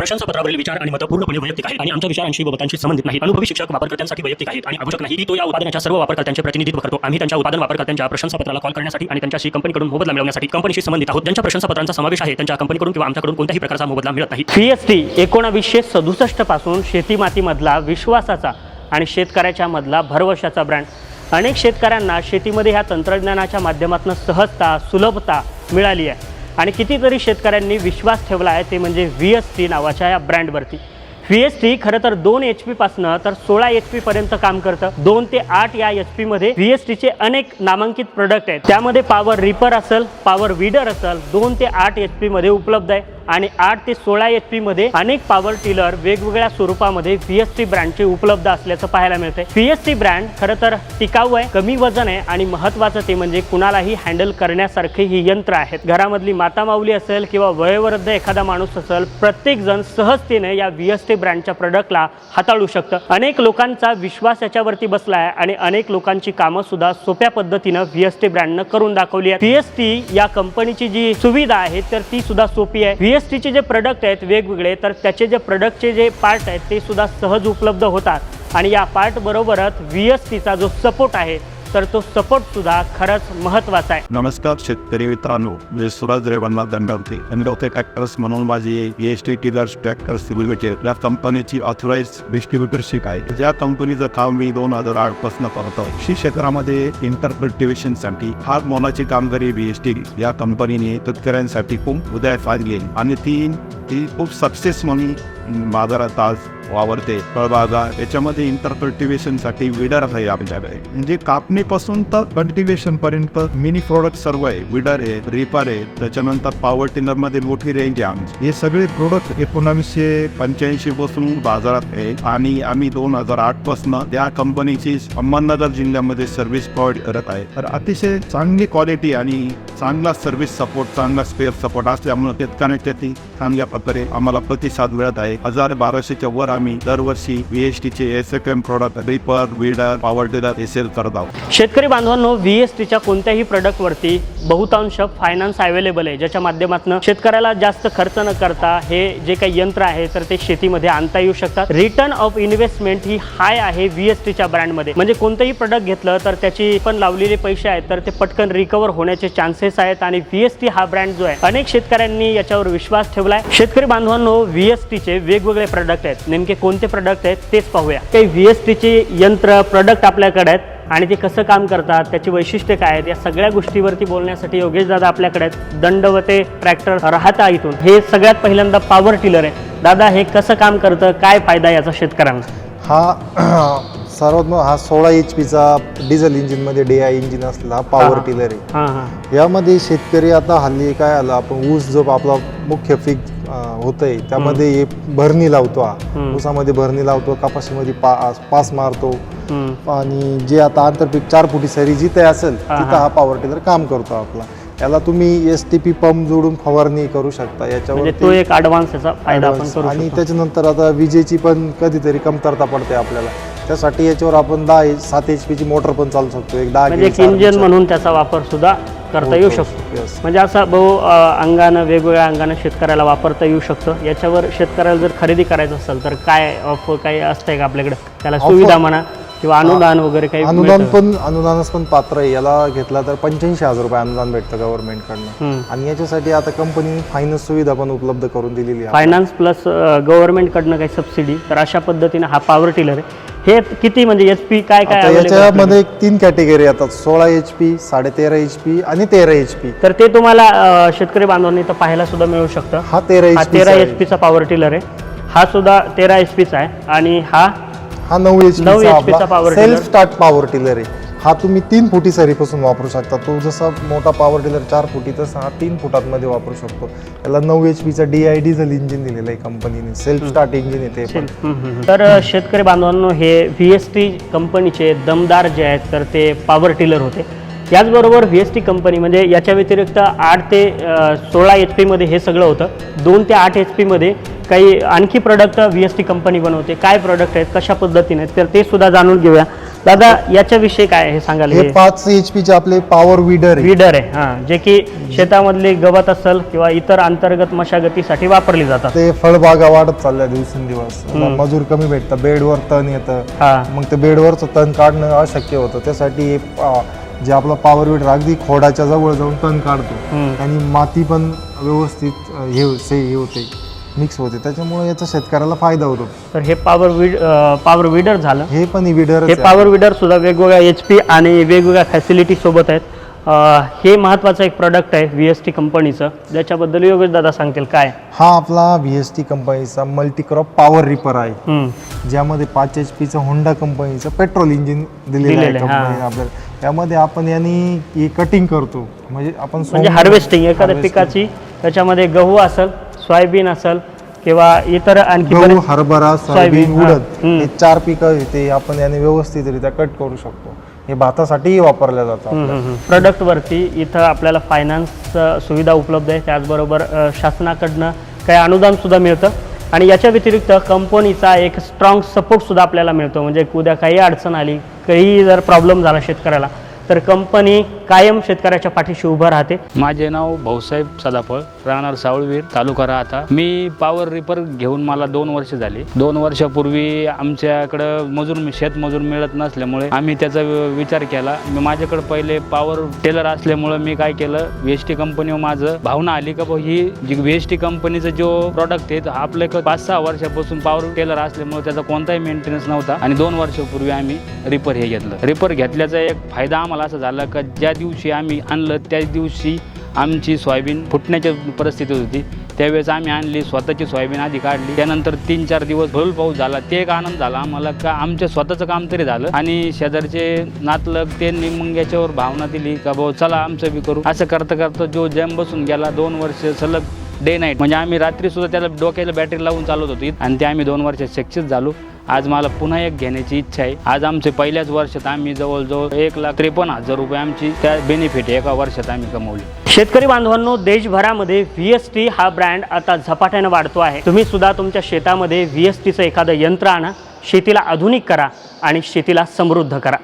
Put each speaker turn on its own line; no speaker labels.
प्रशंसापत्रावरील विचार आणि मतं पूर्णपणे वैयक्तिक आहेत आणि आमच्या विचारांशी व मतांशी संबंधित नाही अनुभवी शिक्षक वापरकर्त्यांसाठी वैयक्तिक आहेत आणि आवश्यक नाही की तो या उत्पादनाच्या सर्व वापरकर्त्यांचे प्रतिनिधित्व करतो. आम्ही त्यांच्या उत्पादन वापरकर्त्यांच्या प्रशंसापत्राला कॉल करण्यासाठी आणि त्यांच्याशी कंपनीकडून मोबदला मिळवण्यासाठी कंपनीशी संबंधित आहोत. ज्यांच्या प्रशंसापत्रांचा समावेश आहे. त्यांच्या कंपनीकडून किंवा आमच्याकडून कोणत्याही प्रकारचा मोबदला मिळत नाही.
पी एस टी एकोणावीसशे सदुसष्टपासून शेतीमातीमधला विश्वासाचा आणि शेतकऱ्याच्या मधला भरवशाचा ब्रँड अनेक शेतकऱ्यांना शेतीमध्ये ह्या तंत्रज्ञानाच्या माध्यमातून सहजता सुलभता मिळाली आहे. आणि कितीतरी शेतकऱ्यांनी विश्वास ठेवला आहे ते म्हणजे व्ही एस टी नावाच्या या ब्रँडवरती. व्ही एस टी खरं तर दोन एच पीपासनं तर सोळा एच पीपर्यंत काम करतं. दोन ते आठ या एच पीमध्ये व्ही एस टीचे अनेक नामांकित प्रोडक्ट आहेत. त्यामध्ये पॉवर रिपर असेल पॉवर विडर असेल दोन ते आठ एच पीमध्ये उपलब्ध आहे. आणि आठ ते सोळा एच पीमध्ये अनेक पॉवर टिलर वेगवेगळ्या स्वरूपामध्ये व्ही एस टी ब्रँडचे उपलब्ध असल्याचं पाहायला मिळतंय. व्हीएससी एस टी ब्रँड खरं तर टिकाऊ आहे कमी वजन आहे आणि महत्त्वाचं ते म्हणजे कुणालाही हँडल करण्यासारखे ही यंत्र आहेत. घरामधली माता माऊली असेल किंवा वयोवृद्ध एखादा माणूस असेल प्रत्येक जण सहजतेने या व्ही एस टी ब्रँडच्या प्रोडक्टला हाताळू शकतं. अनेक लोकांचा विश्वास याच्यावरती बसला आहे आणि अनेक लोकांची कामं सुद्धा सोप्या पद्धतीनं व्हीएसटी ब्रँडनं करून दाखवली आहे व्हीएसटी या कंपनीची जी सुविधा आहे तर ती सुद्धा सोपी आहे. व्हीएस एस जे प्रोडक्ट आहेत वेगवेगळे तर त्याचे जे प्रोडक्टचे जे पार्ट आहेत ते सुद्धा सहज उपलब्ध होतात. आणि या पार्टबरोबरच व्ही एस टीचा जो सपोर्ट आहे तर तो सपोर्ट सुद्धा खरंच महत्त्वाचा आहे.
नमस्कार शेतकरी मित्रांनो मी सुरज रेवन्ना दंडवते. दंडवते ट्रॅक्टर्स म्हणून माझी S T tillers tractors limited या कंपनीची ऑथोराइज डिस्ट्रीब्युटरशिप आहे. ज्या कंपनीचं काम मी दोन हजार आठपासून करतो कृषी क्षेत्रामध्ये इंटरप्रिटिव्हेशनसाठी फार मोलाची कामगिरी बी एस टी या कंपनीने शेतकऱ्यांसाठी खूप उदयास आणली आणि ती ती खूप सक्सेस म्हणून बाजारात आज वावरते. फळबागा याच्यामध्ये इंटरकल्टिव्हेशनसाठी विडर आहे आपल्याकडे. म्हणजे कापणीपासून तर कल्टिव्हेशन पर्यंत मिनी प्रोडक्ट सर्व आहे. विडर आहे रिपर आहे त्याच्यानंतर पॉवर टिलरमध्ये मोठी रेंज आहे आमची. हे सगळे प्रोडक्ट एकोणावीसशे पंच्याऐंशी पासून बाजारात आहे. आणि आम्ही दोन हजार आठपासून त्या कंपनीची अहमदनगर जिल्ह्यामध्ये सर्व्हिस प्रोव्हाइड करत आहे. तर अतिशय चांगली क्वालिटी आणि चांगला सर्व्हिस सपोर्ट चांगला स्पेअर सपोर्ट असल्यामुळे शेतकऱ्यांसाठी चांगल्या प्रकारे आम्हाला प्रतिसाद मिळत आहे. हजार बाराशेच्या वर आम्ही दरवर्षी व्हीएसटीचे S F M product reaper weeder power tiller हे सेल करत आहोत.
शेतकरी बांधवांनो व्हीएसटीच्या कोणत्याही प्रोडक्टवरती बहुतांश फायनान्स अवेलेबल आहे ज्याच्या माध्यमातून शेतकऱ्याला जास्त खर्च न करता हे जे काही यंत्र आहे तर ते शेतीमध्ये आणता येऊ शकतात. रिटर्न ऑफ इन्व्हेस्टमेंट ही हाय आहे व्हीएसटीच्या ब्रँडमध्ये म्हणजे कोणतंही प्रोडक्ट घेतलं तर त्याची पण लावलेले पैसे आहेत तर ते पटकन रिकवर होण्याचे चान्सेस आहेत. आणि व्हीएसटी हा ब्रँड जो आहे अनेक शेतकऱ्यांनी याच्यावर विश्वास ठेवलाय. शेतकरी बांधवांनो व्हीएसटीचे वेगवेगळे प्रोडक्ट आहेत. नेमके कोणते प्रोडक्ट आहेत तेच पाहूया. काही व्ही एस टीचे यंत्र प्रोडक्ट आपल्याकडे आहेत आणि ते कसं काम करतात त्याची वैशिष्ट्य काय आहेत या सगळ्या गोष्टीवरती बोलण्यासाठी योगेश दादा आपल्याकडे आहेत. दंडवते ट्रॅक्टर राहता इथून. हे सगळ्यात पहिल्यांदा पॉवर टिलर आहे. दादा हे कसं काम करतं काय फायदा आहे याचा शेतकऱ्यांना?
हा सर्वात मग हा सोळा एच पीचा डिझेल इंजिनमध्ये डी आय इंजिन असलेला हा पॉवर. टिलर आहे
हां हां
यामध्ये शेतकरी आता हल्ली काय आलं आपण ऊस जो आपला मुख्य पीक अं, होतंय त्यामध्ये हे भरणी लावतो हा. ऊसामध्ये भरणी लावतो कपाशीमध्ये पा पास मारतो. आणि जे आता आंतरपीक चार फुटी सरी जिथे असेल तिथं
हा.
पॉवर टिलर काम करतो आपला याला तुम्ही एस टी पी पंप जोडून फवारणी करू शकता
म्हणजे
याच्यावर
तो एक ॲडव्हान्स याचा फायदा आपण
Advance.
करू
आणि त्याच्यानंतर आता विजेची पण कधीतरी कमतरता पडते आपल्याला त्यासाठी याच्यावर आपण दहा सात एच पीची मोटर पण चालू शकतो एक दहा
म्हणजे एक इंजिन. म्हणून त्याचा वापर सुद्धा करता येऊ
होतो.
शकतो
Yes.
म्हणजे असं बहु अंगानं वेगवेगळ्या अंगानं शेतकऱ्याला वापरता येऊ शकतं याच्यावर शेतकऱ्याला जर खरेदी करायचं असेल तर काय ऑफर काही असतंय का आपल्याकडे त्याला? सुविधा म्हणा किंवा अनुदान वगैरे काही
अनुदान
मिळतं?
पण अनुदानच पण पात्र आहे. याला घेतला तर पंच्याऐंशी हजार रुपये अनुदान भेटतं गव्हर्नमेंटकडनं
हम्म.
आणि याच्यासाठी आता कंपनीने फायनान्स सुविधा पण उपलब्ध करून दिलेली आहे.
फायनान्स प्लस गव्हर्नमेंटकडनं काही सबसिडी तर अशा पद्धतीनं हा पॉवर टिलर आहे. हे किती म्हणजे एच पी काय काय available?
याच्यामध्ये एक तीन कॅटेगरी येतात सोळा एच पी साडे तेरा एच पी आणि तेरा एच पी
तर ते तुम्हाला अ, शेतकरी बांधवांनी तर पाहायला सुद्धा मिळू शकतं.
हा तेरा
हा
एच
तेरा एच
पी
पीचा पॉवर टिलर आहे. हा सुद्धा तेरा एच पीचा आहे. आणि हा
हा नऊ एच
नऊ HP चा power
self. Start power tiller आहे. हा तुम्ही तीन फुटी सरीपासून वापरू शकता. तो जसा मोठा पॉवर टिलर चार फुटी तसा हा तीन फुटांमध्ये वापरू शकतो. याला नऊ एच पीचा डी आय डिझेल इंजिन दिलेलं आहे कंपनीने सेल्फ स्टार्ट इंजिन येते पण.
तर अ, शेतकरी बांधवांनो हे व्ही एस टी कंपनीचे दमदार जे आहेत तर ते पॉवर टिलर होते. याचबरोबर व्ही एस टी कंपनी म्हणजे याच्या व्यतिरिक्त आठ ते सोळा एच पीमध्ये हे सगळं होतं. दोन ते आठ एच पीमध्ये काही आणखी product V S T company बनवते. काय प्रोडक्ट आहेत कशा पद्धतीने आहेत तर ते सुद्धा जाणून घेऊया. दादा याच्याविषयी काय आहे हे सांगाल
हे पाच एच पीचे आपले पॉवर विडर आहे
विडर आहे हां. जे की शेतामधली गवत असेल किंवा इतर अंतर्गत मशागतीसाठी वापरली जातात.
ते फळबागा वाढत चालल्या दिवसेंदिवस. मजूर कमी भेटतं बेडवर तण येतं.
हा.
मग ते बेडवरचं तण काढणं अशक्य होतं. त्यासाठी जे आपला पॉवर विडर अगदी खोडाच्या जवळ जाऊन तण काढतो. आणि माती पण व्यवस्थित हे से हे होते मिक्स होते. त्याच्यामुळे याचा शेतकऱ्याला फायदा होतो.
तर हे पॉवर विड पॉवर विडर झालं.
हे पण विडर
हे पॉवर विडर सुद्धा वेगवेगळ्या एच पी आणि वेगवेगळ्या फॅसिलिटी सोबत आहेत. हे महत्त्वाचं एक प्रॉडक्ट आहे व्ही एस टी कंपनीचं ज्याच्याबद्दल योगेश दादा सांगतील काय
हा आपला व्ही एस टी कंपनीचा मल्टीक्रॉप पॉवर रिपर आहे. ज्यामध्ये पाच एच पीचं होंडा कंपनीचं पेट्रोल इंजिन दिलेलं आहे आपल्याला यामध्ये आपण यांनी कटिंग करतो म्हणजे आपण
म्हणजे हार्वेस्टिंग एखाद्या. पिकाची त्याच्यामध्ये गहू असेल सोयाबीन असेल किंवा इतर आणखी
हरभरा
सोयाबीन.
उडद. हे चार पिकं ते आपण याने व्यवस्थितरित्या कट करू शकतो हे भातासाठीही वापरल्या जातात
प्रॉडक्टवरती इथं आपल्याला फायनान्स सुविधा उपलब्ध आहे. त्याचबरोबर शासनाकडनं काही अनुदानसुद्धा मिळतं. आणि याच्या व्यतिरिक्त कंपनीचा एक स्ट्रॉंग सपोर्टसुद्धा आपल्याला मिळतो. म्हणजे उद्या काही अडचण आली काही जर प्रॉब्लेम झाला शेतकऱ्याला तर कंपनी कायम शेतकऱ्याच्या पाठीशी उभं राहते.
माझे नाव भाऊसाहेब सदाफळ राहणार सावळवीर तालुका राहता. मी पॉवर रिपर घेऊन मला दोन वर्ष झाली. दोन वर्षापूर्वी आमच्याकडं मजूर शेत मजूर मिळत नसल्यामुळे आम्ही त्याचा वि- विचार केला. मी माझ्याकडे पहिले पॉवर टेलर असल्यामुळं मी काय केलं व्ही एस टी कंपनीवर माझं. भावना आली का भाऊ ही जी व्ही एस टी कंपनीचं जो प्रॉडक्ट आहे आपलं एक पाच सहा वर्षापासून पॉवर टेलर असल्यामुळे त्याचा कोणताही मेंटेनन्स नव्हता. आणि दोन वर्षापूर्वी आम्ही रिपर हे घेतलं. रिपर घेतल्याचा एक फायदा आम्हाला असं झालं का ज्या दिवशी आम्ही आणलं त्याच दिवशी आमची सोयाबीन फुटण्याची परिस्थिती होती. त्यावेळेस आम्ही आणली स्वतःची सोयाबीन आधी काढली. त्यानंतर तीन चार दिवस भरून पाऊस झाला. ते एक आनंद झाला आम्हाला का आमच्या स्वतःचं काम तरी झालं. आणि शेजारचे नातलग त्यांनी मग याच्यावर भावना दिली का भाऊ चला आमचं बी करू. असं करता करता जो जॅम बसून गेला दोन वर्ष सलग डे नाईट म्हणजे आम्ही रात्री सुद्धा त्याला डोक्याला बॅटरी लावून चालवत होती. आणि ते आम्ही दोन वर्षात सक्सेस झालो. आज मला पुन्हा एक घेण्याची इच्छा आहे. आज आमचे पहिल्याच वर्षात आम्ही जवळजवळ एक लाख त्रेपन्न हजार रुपये आमची त्या बेनिफिट एका वर्षात आम्ही कमवली.
शेतकरी बांधवांनो देशभरामध्ये व्ही एस टी हा ब्रँड आता झपाट्यानं वाढतो आहे. तुम्ही सुद्धा तुमच्या शेतामध्ये व्ही एस टीचं एखादं यंत्र आणा शेतीला आधुनिक करा आणि शेतीला समृद्ध करा.